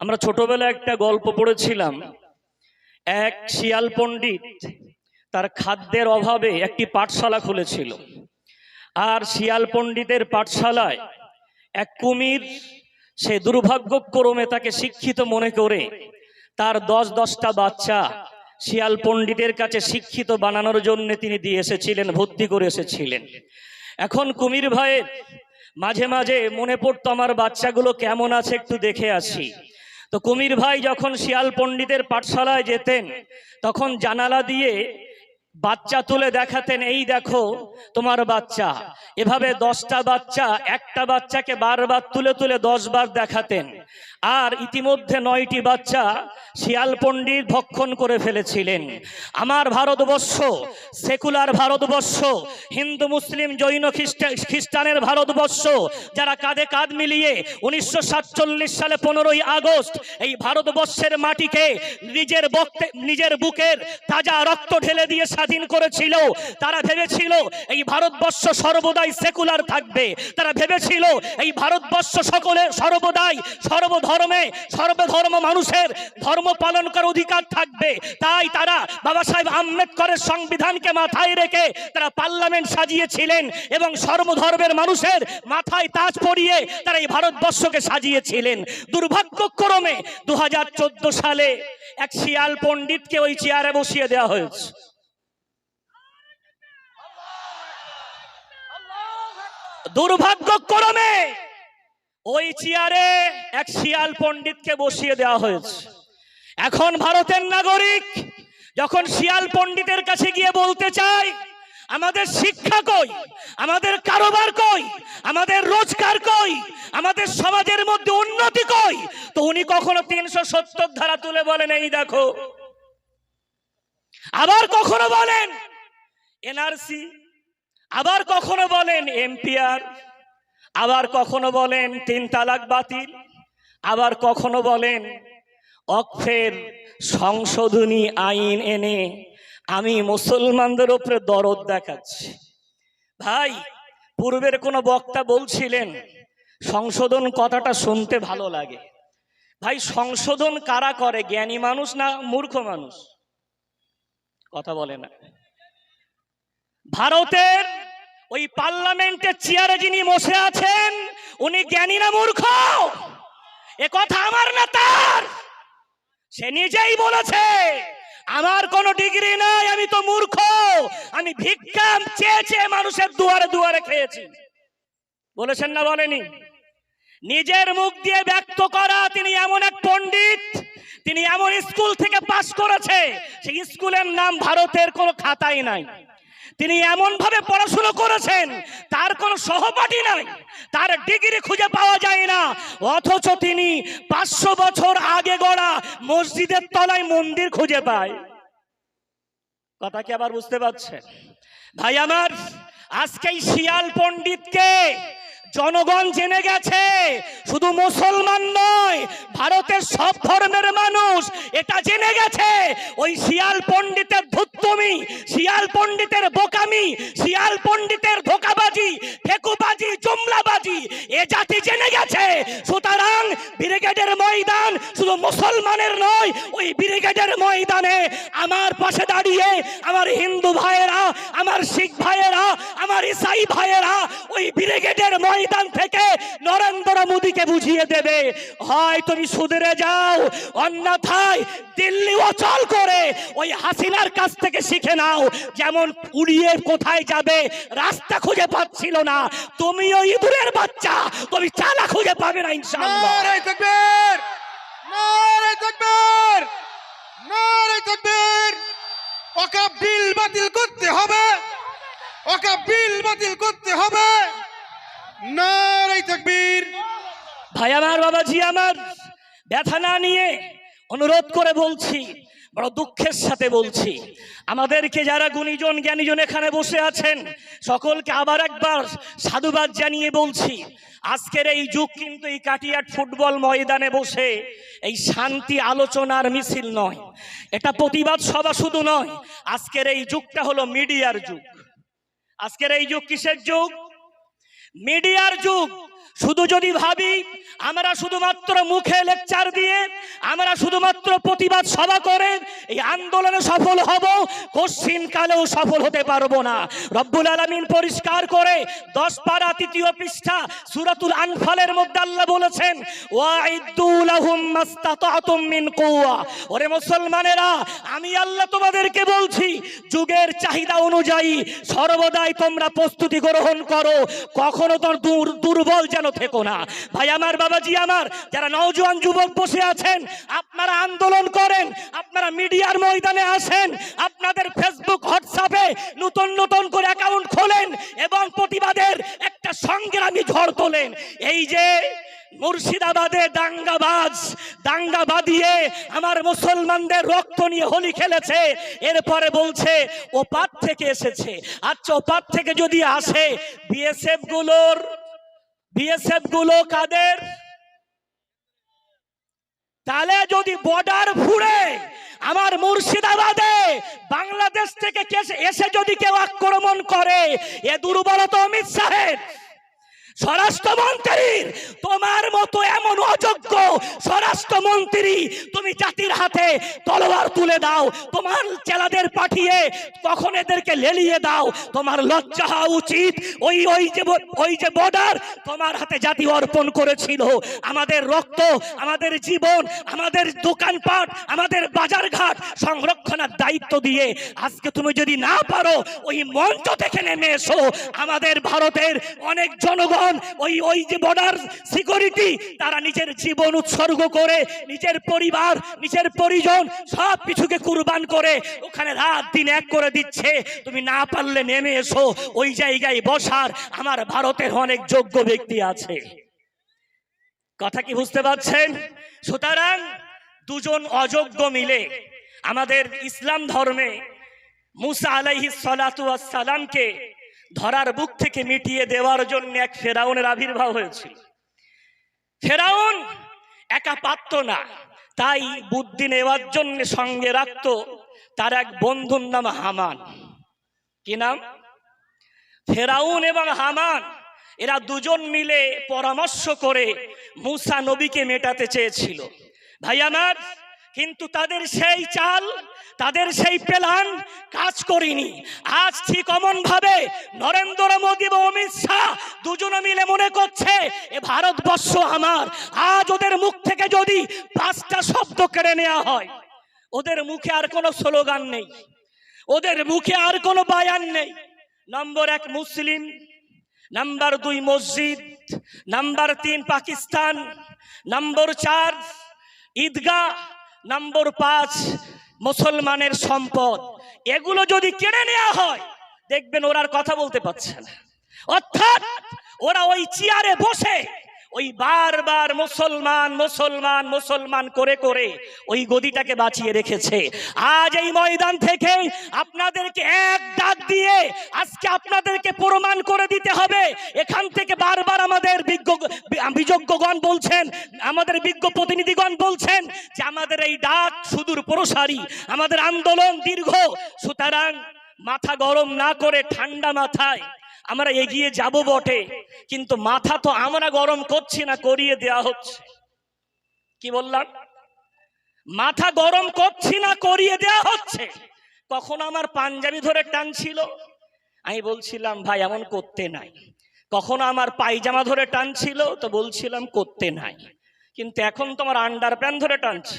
আমরা ছোটবেলায় একটা গল্প পড়েছিলাম। এক শিয়াল পণ্ডিত, তার খাদ্যের অভাবে একটি পাঠশালা খুলেছিল। আর শিয়াল পণ্ডিতের পাঠশালায় এক কুমির, সে দুর্ভাগ্যক্রমে তাকে শিক্ষিত মনে করে, তার দশ দশটা বাচ্চা শিয়াল পণ্ডিতের কাছে শিক্ষিত বানানোর জন্য তিনি দিয়ে এসেছিলেন, ভর্তি করে এসেছিলেন। এখন কুমির ভাইয়ের মাঝে মাঝে মনে পড়তো, আমার বাচ্চাগুলো কেমন আছে একটু দেখে আসি। তো কুমির ভাই যখন শিয়াল পণ্ডিতের পাঠশালায় যেতেন, তখন জানালা দিয়ে বাচ্চা তুলে দেখাতেন, এই দেখো, তোমার বাচ্চা। এভাবে দশটা বাচ্চা, একটা বাচ্চাকে বারবার তুলে তুলে দশ বার দেখাতেন। আর ইতিমধ্যে নয়টি বাচ্চা শিয়াল পণ্ডিত ভক্ষণ করে ফেলেছিলেন। আমার ভারতবর্ষ, সেকুলার ভারতবর্ষ, হিন্দু, মুসলিম, জৈন, খ্রিস্টা, খ্রিস্টানের ভারতবর্ষ, যারা কাঁধে কাঁধ মিলিয়ে উনিশশো সালে পনেরোই আগস্ট এই ভারতবর্ষের মাটিকে নিজের বক্তে, নিজের বুকের তাজা রক্ত ঢেলে দিয়ে স্বাধীন করেছিল, তারা ভেবেছিল এই ভারতবর্ষ সর্বদাই সেকুলার থাকবে। তারা ভেবেছিল এই ভারতবর্ষ সকলে সর্বদাই সর্বধর্মে সর্বধর্ম মানুষের ধর্ম পালন করার অধিকার থাকবে। তাই তারা বাবা সাহেব আম্বেদকরের সংবিধানকে মাথায় রেখে তারা পার্লামেন্ট সাজিয়েছিলেন এবং সর্বধর্মের মানুষের মাথায় তাজ পরিয়ে তারা এই ভারতবর্ষকে সাজিয়েছিলেন। দুর্ভাগ্যক্রমে দু হাজার চোদ্দ সালে এক শিয়াল পণ্ডিতকে ওই চেয়ারে বসিয়ে দেওয়া হয়েছে। দুর্ভাগ্যক্রমে ওই চেয়ারে এক শিয়াল পণ্ডিতকে বসিয়ে দেওয়া হয়েছে। এখন ভারতের নাগরিক যখন শিয়াল পণ্ডিতের কাছে গিয়ে বলতে চাই আমাদের শিক্ষা কই? আমাদের কারোবার কই? আমাদের রোজগার কই? আমাদের সমাজের মধ্যে উন্নতি কই? তো উনি কখনো তিনশো সত্তর ধারা তুলে বলেন, এই দেখো। আবার কখনো বলেন, এনআরসি। আবার কখনো বলেন, এমপিআর। আবার কখনো বলেন তিন তালাক বাতিল, আবার কখনো বলেন অক্ষের সংশোধনী আইন এনে আমি মুসলমানদের উপরে দরদ দেখাচ্ছি। ভাই, পূর্বের কোনো বক্তা বলছিলেন, সংশোধন কথাটা শুনতে ভালো লাগে। ভাই, সংশোধন কারা করে? জ্ঞানী মানুষ না মূর্খ মানুষ? কথা বলে না। ভারতের ওই পার্লামেন্টের চেয়ারে যিনি বসে আছেন, উনি জ্ঞানী না মূর্খ? এ কথা আমার না তার। সে নিজেই বলেছে, আমার কোনো ডিগ্রি নাই, আমি তো মূর্খ। আমি ভিক্ষা চেয়ে চেয়ে মানুষের দুয়ারে দুয়ারে খেয়েছি। বলেছেন না বলেনি? নিজের মুখ দিয়ে ব্যক্ত করা তিনি এমন এক পণ্ডিত, তিনি এমন স্কুল থেকে পাশ করেছে, সেই স্কুলের নাম ভারতের কোনো খাতাই নাই। তিনি এমন ভাবে পড়াশুনো করেছেন, তার কোনো সহপাঠী নাই, তার ডিগ্রি খুঁজে পাওয়া যায় না। অথচ তিনি পাঁচশো বছর আগে গড়া মসজিদের তলায় মন্দির খুঁজে পায়। কথা কি আবার বুঝতে পারছেন? ভাই আমার, আজকে শিয়াল পণ্ডিতকে জনগণ জেনে গেছে, শুধু মুসলমান নয়, ভারতের সব ধর্মের মানুষ এটা জেনে গেছে। ওই শিয়াল পণ্ডিতের ধুত্তমি, শিয়াল পণ্ডিতের বোকামি, শিয়াল পণ্ডিতের ধোকাবাজি, ফেকুবাজি, জুমলাবাজি, এ জাতি জেনে গেছে ব্রিগেডের ময়দান শুধু মুসলমানের নয়, ওই ব্রিগেডের ময়দানে আমার পাশে দাঁড়িয়ে আমার হিন্দু ভাইয়েরা, আমার শিখ ভাইয়েরা, আমার ইসাই ভাইয়েরা ওই ব্রিগেডের ময়দান থেকে নরেন্দ্র মোদীকে বুঝিয়ে দেবে। হয় তুমি সুধরে যাও, অন্যথায় দিল্লি অচল করে ওই হাসিনার কাছ থেকে শিখে নাও, যেমন উড়িয়ে কোথায় যাবে রাস্তা খুঁজে পাচ্ছিল না। তুমিও ইঁদুরের বাচ্চা, তুমি চালা খুঁজে পাবে না ইনশাআল্লাহ। নারাই তকবীর নারাই তকবীর নারাই তকবীর ওকাপ বিল বাতিল করতে হবে। ওকা বিল বাতিল করতে হবে। নারাই তকবীর ভাই আমার, বাবাজি আমার, ব্যথা না নিয়ে অনুরোধ করে বলছি বড় দুঃখের সাথে বলছি। আমাদেরকে যারা গুণীজন, জ্ঞানীজন এখানে বসে আছেন, সকলকে আবার একবার সাধুবাদ জানিয়ে বলছি। আজকের এই যুগ কিন্তু এই কাটিয়াট ফুটবল ময়দানে বসে এই শান্তি আলোচনার মিছিল নয়। এটা প্রতিবাদ সভা শুধু নয়, আজকের এই যুগটা হলো মিডিয়ার যুগ। আজকের এই যুগ কিসের যুগ? মিডিয়ার যুগ। শুধু যদি ভাবি আমরা শুধুমাত্র মুখে লেকচার দিয়ে আমরা শুধুমাত্র প্রতিবাদ সভা করে এই আন্দোলনে সফল হব কালেও সফল হতে পারব না। রব্বুল আলমিন পরিষ্কার করে দশ পারা তৃতীয় পৃষ্ঠা, সুরাতুল আনফালের মধ্যে আল্লাহ বলেছেন ওরে মুসলমানেরা, আমি আল্লাহ তোমাদেরকে বলছি, যুগের চাহিদা অনুযায়ী সর্বদাই তোমরা প্রস্তুতি গ্রহণ করো, কখনো তোর দূর, দুর্বল যেন থেকো না। ভাই, আমার বাবাজি আমার, যারা নওজোয়ান যুবক বসে আছেন, আপনারা আন্দোলন করেন, আপনারা মিডিয়ার ময়দানে আসেন, আপনাদের ফেসবুক হোয়াটসঅ্যাপে নতুন নতুন করে অ্যাকাউন্ট খোলেন এবং প্রতিবাদের একটা সংগ্রামী ঝড় তোলেন। এই যে মুর্শিদাবাদে দাঙ্গাবাজ দাঙ্গা আমার মুসলমানদের রক্ত নিয়ে হোলি খেলেছে, এরপরে বলছে ও পাত থেকে এসেছে। আচ্ছা ও পাত থেকে যদি আসে, বিএসএফগুলোর, বিএসএফগুলো কাদের? তাহলে যদি বর্ডার ফুড়ে আমার মুর্শিদাবাদে বাংলাদেশ থেকে এসে যদি কেউ আক্রমণ করে, এ দুর্বলতা অমিত শাহের। স্বরাষ্ট্রমন্ত্রীর, তোমার মতো এমন অযোগ্য স্বরাষ্ট্রমন্ত্রী তুমি জাতির হাতে তলোয়ার তুলে দাও, তোমার চেলাদের পাঠিয়ে তখন এদেরকে লেলিয়ে দাও, তোমার লজ্জা হওয়া উচিত। ওই ওই যে ওই যে বর্ডার তোমার হাতে জাতি অর্পণ করেছিল। আমাদের রক্ত, আমাদের জীবন, আমাদের দোকানপাট, আমাদের বাজারঘাট সংরক্ষণের দায়িত্ব দিয়ে আজকে তুমি যদি না পারো, ওই মঞ্চ থেকে নেমে এসো। আমাদের ভারতের অনেক জনগণ ওই ওই যে বর্ডার সিকিউরিটি তারা নিজের জীবন উৎসর্গ করে, নিজের পরিবার, নিজের পরিজন সব কিছুকে কুরবান করে, ওখানে রাত দিন এক করে দিচ্ছে। তুমি না পারলে নেমে এসো, ওই জায়গায় বসার আমার ভারতের অনেক যোগ্য ব্যক্তি আছে। কথা কি বুঝতে পারছেন? সুতরাং দুজন অযোগ্য মিলে আমাদের ইসলাম ধর্মে মুসা আলাইহিস সালাতু সালামকে ধরার বুক থেকে মিটিয়ে দেওয়ার জন্য এক ফেরাউনের আবির্ভাব হয়েছিল। ফেরাউন একা পারত না, তাই বুদ্ধি নেওয়ার জন্য সঙ্গে রাখতো তার এক বন্ধুর নাম হামান। কি নাম? ফেরাউন এবং হামান, এরা দুজন মিলে পরামর্শ করে মুসা নবীকে মেটাতে চেয়েছিল। ভাই আমার, কিন্তু তাদের সেই চাল, তাদের সেই প্ল্যান কাজ করিনি। আজ ঠিক অমন ভাবে নরেন্দ্র মোদী এবং অমিত শাহ দুজনে মিলে মনে করছে, এ ভারতবর্ষ আমার। আজ ওদের মুখ থেকে যদি পাঁচটা শব্দ কেড়ে নেওয়া হয়, ওদের মুখে আর কোনো স্লোগান নেই। ওদের মুখে আর কোনো বায়ান নেই। নম্বর এক মুসলিম, নাম্বার দুই মসজিদ, নাম্বার তিন পাকিস্তান, নম্বর চার ঈদগাহ, নম্বর পাঁচ মুসলমানের সম্পদ। এগুলো যদি কেড়ে নেওয়া হয়, দেখবেন ওরা কথা বলতে পারছে না। অর্থাৎ ওরা ওই চেয়ারে বসে ওই বারবার মুসলমান মুসলমান মুসলমান করে করে ওই গদিটাকে বাঁচিয়ে রেখেছে। আজ এই ময়দান থেকে আপনাদেরকে এক ডাক দিয়ে আজকে আপনাদেরকে প্রমাণ করে দিতে হবে। এখান থেকে বারবার আমাদের বিজ্ঞ বিযোগ্যগণ বলছেন, আমাদের বিজ্ঞ প্রতিনিধিগণ বলছেন যে আমাদের এই ডাক সুদূর প্রসারী, আমাদের আন্দোলন দীর্ঘ। সুতরাং মাথা গরম না করে ঠান্ডা মাথায় আমরা এগিয়ে যাব বটে, কিন্তু মাথা তো আমরা গরম করছি না, করিয়ে দেয়া হচ্ছে। কি বললাম? মাথা গরম করছি না, করিয়ে দেয়া হচ্ছে। কখনো আমার পাঞ্জাবি ধরে টানছিল? আমি বলছিলাম, ভাই, এমন করতে নাই। কখনো আমার পায়জামা ধরে টানছিল? তো বলছিলাম, করতে নাই। কিন্তু এখন তোমার আন্ডার প্যান্ট ধরে টানছে।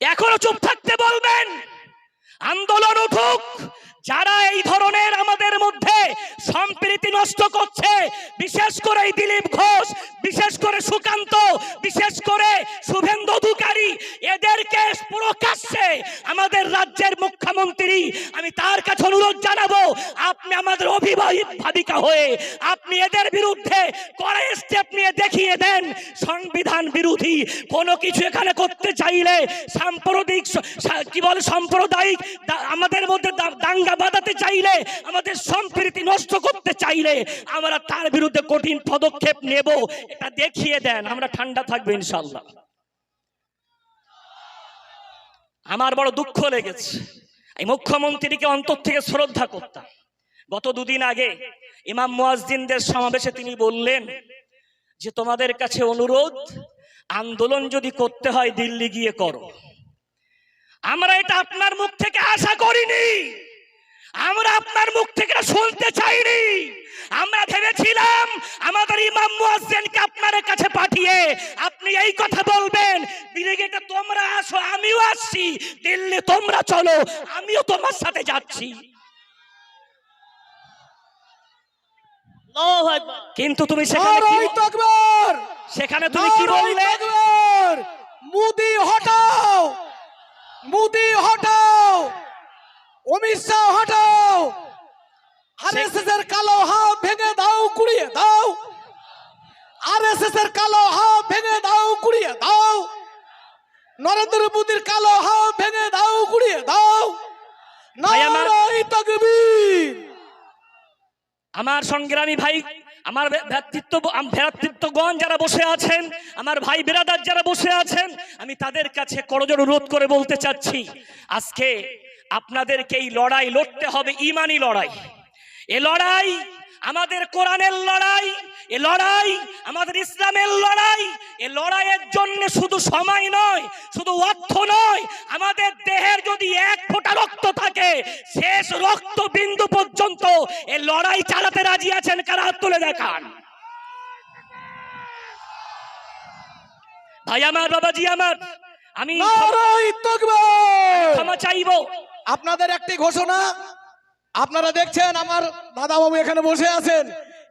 এখনও চুপ থাকতে বলবেন, আন্দোলন উঠুক যারা এই ধরনের আমাদের মধ্যে সম্প্রীতি নষ্ট করছে, বিশেষ করে এই দিলীপ ঘোষ, বিশেষ করে সুকান্ত, বিশেষ করে শুভেন্দু অধিকারী, এদেরকে প্রকাশ্যে আমাদের রাজ্যের মুখ্যমন্ত্রী, আমি তার কাছে অনুরোধ জানাব, আপনি আমাদের অভিভাবক ভাবিকা হয়ে, আপনি এদের বিরুদ্ধে কড়াই স্টেপ নিয়ে দেখিয়ে দেন, সংবিধান বিরোধী, কোনো কিছু এখানে করতে চাইলে সাম্প্রদায়িক কি বলে সাম্প্রদায়িক আমাদের মধ্যে দা- দাঙ্গা বাঁধাতে চাইলে, আমাদের সম্প্রীতি নষ্ট করতে চাইলে, আমরা তার বিরুদ্ধে কঠিন পদক্ষেপ নেব। এটা দেখিয়ে দেন, আমরা ঠান্ডা থাকব ইনশাল্লাহ আমার বড় দুঃখ লেগেছে। এই মুখ্যমন্ত্রীকে অন্তর থেকে শ্রদ্ধা করতাম। গত দুদিন আগে ইমাম মুয়াজ্জিনদের সমাবেশে তিনি বললেন যে, তোমাদের কাছে অনুরোধ, আন্দোলন যদি করতে হয়, দিল্লি গিয়ে করো। আমরা এটা আপনার মুখ থেকে আশা করিনি। আমরা আপনার মুখ থেকে শুনতে চাইনি। আমরা ভেবেছিলাম আমাদের ইমাম মুয়াজ্জিনকে আপনার কাছে পাঠিয়ে আপনি এই কথা বলবেন। ব্রিগেডে তোমরা আসো আমিও আসছি। দিল্লি তোমরা চলো আমিও তোমার সাথে যাচ্ছি। কিন্তু তুমি সেখানে তুমি কি বললে? মোদি হটাও! মোদি হটাও! অমিত শাহ হটাও! আরএসএস এর কালো হাত ভেঙে দাও কুড়িয়ে দাও। আরএসএস এর কালো হাত ভেঙে দাও কুড়িয়ে দাও। নরেন্দ্র মোদির কালো হাত ভেঙে দাও কুড়িয়ে দাও। আমার- সংগ্রামী ভাই আমার ভ্রাতৃত্ব ভ্রাতৃত্বগণ যারা বসে আছেন আমার ভাই বিরাদার যারা বসে আছেন আমি তাদের কাছে করজোর অনুরোধ করে বলতে চাচ্ছি আজকে আপনাদেরকে এই লড়াই লড়তে হবে ইমানি লড়াই। এ লড়াই আমাদের কোরআনের লড়াই এ লড়াই আমাদের ইসলামের লড়াই এ লড়াইয়ের জন্য শুধু সময় নয় শুধু অর্থ নয় আমাদের দেহের যদি এক ফোঁটা রক্ত থাকে শেষ রক্ত বিন্দু পর্যন্ত এ লড়াই চালাতে রাজি আছেন কারা? হাত তুলে দেখান। ভাই আমার বাবাজি আমার আমি ক্ষমা চাইব। আপনাদের একটি ঘোষণা আপনারা দেখছেন আমার দাদাবাবু এখানে বসে আছেন।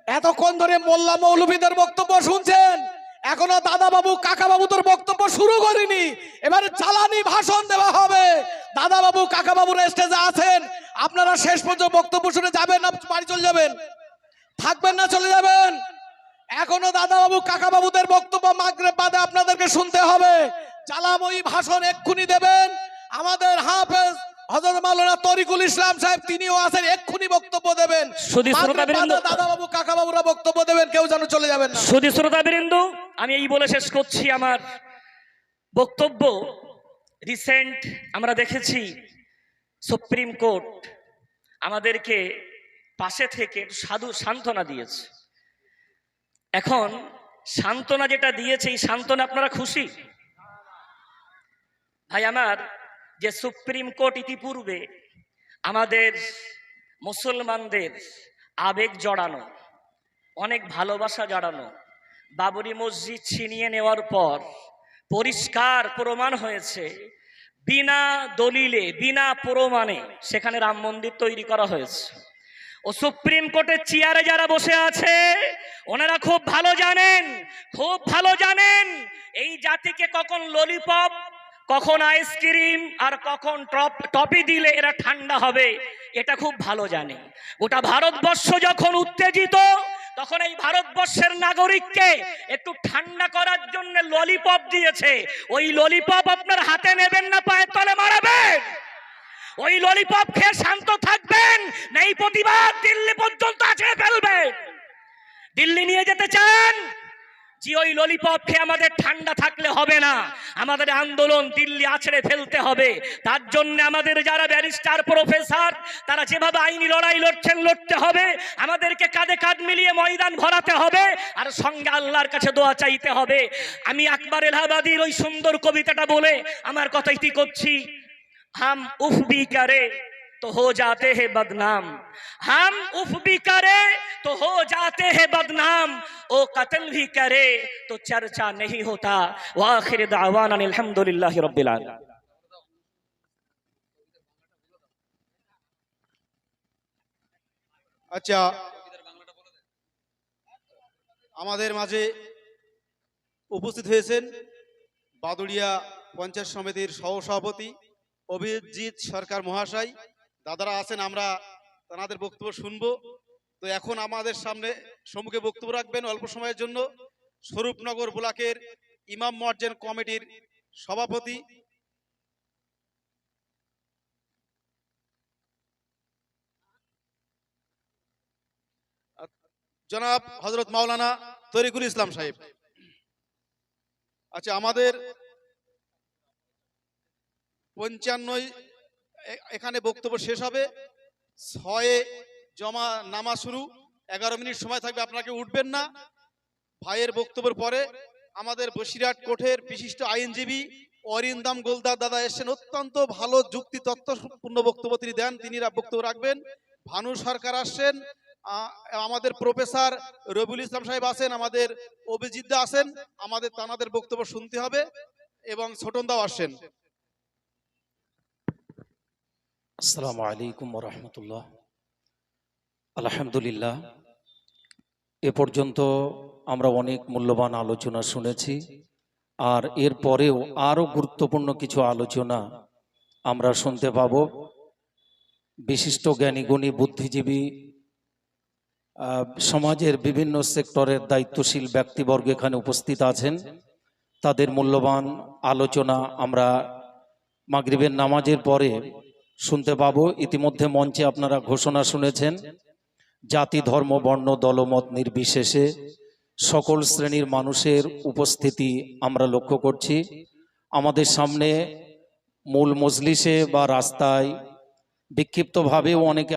এতক্ষণ ধরে মোল্লা মৌলভীদের বক্তব্য শুনছেন। এখনও দাদাবাবু কাকাবাবু তোর বক্তব্য শুরু করিনি। এবারে চালানি ভাষণ দেওয়া হবে। দাদাবাবু, কাকাবাবুর স্টেজে আছেন। আপনারা শেষ পর্যন্ত বক্তব্য শুনে যাবেন না, বাড়ি চলে যাবেন। থাকবেন না, চলে যাবেন। এখনও দাদাবাবু, কাকাবাবুদের বক্তব্য মাগরে বাদে আপনাদেরকে শুনতে হবে। জ্বালাময়ী ভাষণ, এক্ষুনি দেবেন। আমাদের হাফেজ হজরত মাওলানা তরিকুল ইসলাম সাহেব তিনিও আছেন এক্ষুনি বক্তব্য দেবেন। শ্রোতাবৃন্দ- দাদাবাবু কাকাবাবুরা বক্তব্য দেবেন কেউ যেন চলে যাবেন না। সুধী শ্রোতাবৃন্দ আমি এই বলে শেষ করছি আমার বক্তব্য। রিসেন্ট আমরা দেখেছি সুপ্রিম কোর্ট আমাদেরকে পাশে থেকে সাধু সান্ত্বনা দিয়েছে। এখন সান্ত্বনা যেটা দিয়েছে এই সান্ত্বনা আপনারা খুশি? ভাই আমার যে সুপ্রিম কোর্ট ইতিপূর্বে আমাদের মুসলমানদের আবেগ জড়ানো, অনেক ভালোবাসা জড়ানো, বাবরি মসজিদ ছিনিয়ে নেওয়ার পর পরিষ্কার প্রমাণ হয়েছে, বিনা দলিলে, বিনা প্রমাণে সেখানে রাম মন্দির তৈরি করা হয়েছে। ও সুপ্রিম কোর্টের চেয়ারে যারা বসে আছে, ওনারা খুব ভালো জানেন, খুব ভালো জানেন, এই জাতিকে কখন ললিপপ কখন আইসক্রিম আর কখন টপ টপি দিলে এরা ঠান্ডা হবে, এটা খুব ভালো জানে। গোটা ভারতবর্ষ যখন উত্তেজিত, তখন এই ভারতবর্ষের নাগরিককে একটু ঠান্ডা করার জন্য ললিপপ দিয়েছে। ওই ললিপপ আপনার হাতে নেবেন না, পায়ের তলে মারাবেন। ওই ললিপপ খেয়ে শান্ত থাকবেন, নেই প্রতিবাদ, দিল্লি পর্যন্ত আছড়ে ফেলবেন। দিল্লি নিয়ে যেতে চান যে ওই ললিপপ খেয়ে আমাদের ঠান্ডা থাকলে হবে না, আমাদের আন্দোলন দিল্লি আছড়ে ফেলতে হবে। তার জন্য আমাদের যারা ব্যারিস্টার প্রফেসর তারা যেভাবে আইনি লড়াই লড়ছেন, লড়তে হবে, আমাদেরকে কাঁধে কাঁধ মিলিয়ে ময়দান ভরাতে হবে, আর সঙ্গে আল্লাহর কাছে দোয়া চাইতে হবে। আমি আকবর এলাহাবাদির ওই সুন্দর কবিতাটা বলে আমার কথা ইতি করছি? হাম উফবি কারে। तो हो जाते हैं बदनाम हम उफ भी करे तो हो जाते हैं बदनाम ओ कत्ल भी करे तो चर्चा नहीं होता वाखिर दावाना अल्हम्दुलिल्लाहि रब्बिल आलमीन আচ্ছা আমাদের মাঝে উপস্থিত হয়েছেন বাদুড়িয়া পঞ্চায়েত সমিতির সহসভাপতি অভিজিৎ সরকার মহাশয় দাদারা আছেন, আমরা তাদের বক্তব্য শুনব। তো এখন আমাদের সামনে সম্মুখে বক্তব্য রাখবেন অল্প সময়ের জন্য। স্বরূপনগর ব্লকের ইমাম মর্জেন কমিটির সভাপতি। জনাব হজরত মাওলানা তরিকুল ইসলাম সাহেব। আচ্ছা আমাদের পঞ্চান্নই এখানে বক্তব্য শেষ হবে। ছয়ে জমা নামা শুরু। এগারো মিনিট সময় থাকবে, আপনাকে উঠবেন না। ভাইয়ের বক্তব্যের পরে আমাদের বসিরহাট কোঠের বিশিষ্ট আইনজীবী অরিন্দাম গোলদার দাদা এসেছেন। অত্যন্ত ভালো যুক্তি তত্ত্বপূর্ণ বক্তব্য তিনি দেন তিনি বক্তব্য রাখবেন। ভানু সরকার আসছেন আমাদের প্রফেসর রবিউল ইসলাম সাহেব আছেন আমাদের অভিজিৎ দা আছেন আমাদের তানাদের বক্তব্য শুনতে হবে এবং ছোটন দাও আসছেন। আসসালামু আলাইকুম রহমতুল্লাহ। আলহামদুলিল্লাহ, এ পর্যন্ত আমরা অনেক মূল্যবান আলোচনা শুনেছি, আর এর পরেও আরও গুরুত্বপূর্ণ কিছু আলোচনা আমরা শুনতে পাব। বিশিষ্ট জ্ঞানী, গুণী, বুদ্ধিজীবী সমাজের বিভিন্ন সেক্টরের দায়িত্বশীল ব্যক্তিবর্গ এখানে উপস্থিত আছেন। তাদের মূল্যবান আলোচনা আমরা মাগরিবের নামাজের পরে শুনতে পাবো। ইতিমধ্যে মঞ্চে আপনারা ঘোষণা শুনেছেন, জাতি, ধর্ম, বর্ণ দলমত নির্বিশেষে সকল শ্রেণির মানুষের উপস্থিতি আমরা লক্ষ্য করছি। আমাদের সামনে মূল মজলিসে বা রাস্তায় বিক্ষিপ্তভাবেও অনেকে